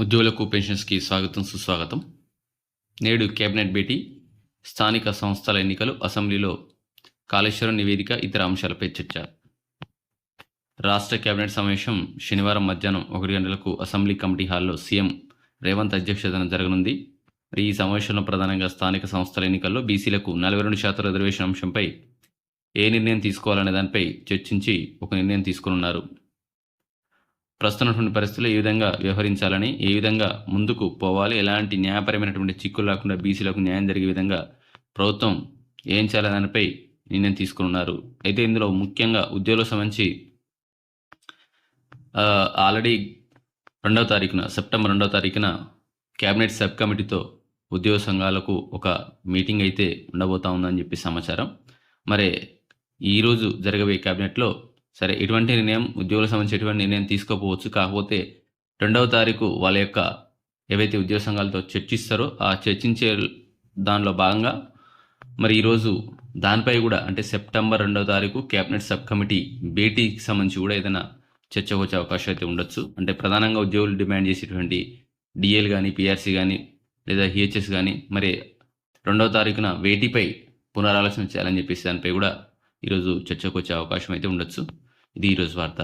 ఉద్యోగులకు పెన్షన్స్కి స్వాగతం సుస్వాగతం. నేడు కేబినెట్ భేటీ. స్థానిక సంస్థల ఎన్నికలు అసెంబ్లీలో కాళేశ్వరం నివేదిక ఇతర అంశాలపై చర్చ. రాష్ట్ర కేబినెట్ సమావేశం శనివారం మధ్యాహ్నం ఒకటి గంటలకు అసెంబ్లీ కమిటీ హాల్లో సీఎం రేవంత్ అధ్యక్షతన జరగనుంది. ఈ సమావేశంలో ప్రధానంగా స్థానిక సంస్థల ఎన్నికల్లో బీసీలకు నలభై రెండు శాతం రిజర్వేషన్ అంశంపై ఏ నిర్ణయం తీసుకోవాలనే దానిపై చర్చించి ఒక నిర్ణయం తీసుకోనున్నారు. ప్రస్తుతమైనటువంటి పరిస్థితుల్లో ఏ విధంగా వ్యవహరించాలని ఏ విధంగా ముందుకు పోవాలి ఎలాంటి న్యాయపరమైనటువంటి చిక్కులు లేకుండా బీసీలకు న్యాయం జరిగే విధంగా ప్రభుత్వం ఏం చేయాలి దానిపై నిర్ణయం తీసుకున్నారు. అయితే ఇందులో ముఖ్యంగా ఉద్యోగులకు సంబంధించి ఆల్రెడీ రెండవ తారీఖున సెప్టెంబర్ రెండవ తారీఖున కేబినెట్ సబ్ కమిటీతో ఉద్యోగ సంఘాలకు ఒక మీటింగ్ అయితే ఉండబోతా ఉందని చెప్పి సమాచారం. మరి ఈరోజు జరగబోయే కేబినెట్లో సరే ఇటువంటి నిర్ణయం ఉద్యోగులకు సంబంధించినటువంటి నిర్ణయం తీసుకోకపోవచ్చు. కాకపోతే రెండవ తారీఖు వాళ్ళ యొక్క ఏవైతే ఉద్యోగ సంఘాలతో చర్చిస్తారో ఆ చర్చించే దానిలో భాగంగా మరి ఈరోజు దానిపై కూడా అంటే సెప్టెంబర్ రెండవ తారీఖు కేబినెట్ సబ్ కమిటీ భేటీకి సంబంధించి కూడా ఏదైనా చర్చ వచ్చే అవకాశం అయితే ఉండొచ్చు. అంటే ప్రధానంగా ఉద్యోగులు డిమాండ్ చేసేటువంటి డిఎల్ కానీ పిఆర్సీ కానీ లేదా హిహెచ్ఎస్ కానీ మరి రెండవ తారీఖున వేటిపై పునరాలోచన చేయాలని చెప్పేసి దానిపై కూడా ఈరోజు చర్చకు వచ్చే అవకాశం అయితే ఉండొచ్చు. ఇది ఈరోజు వార్త.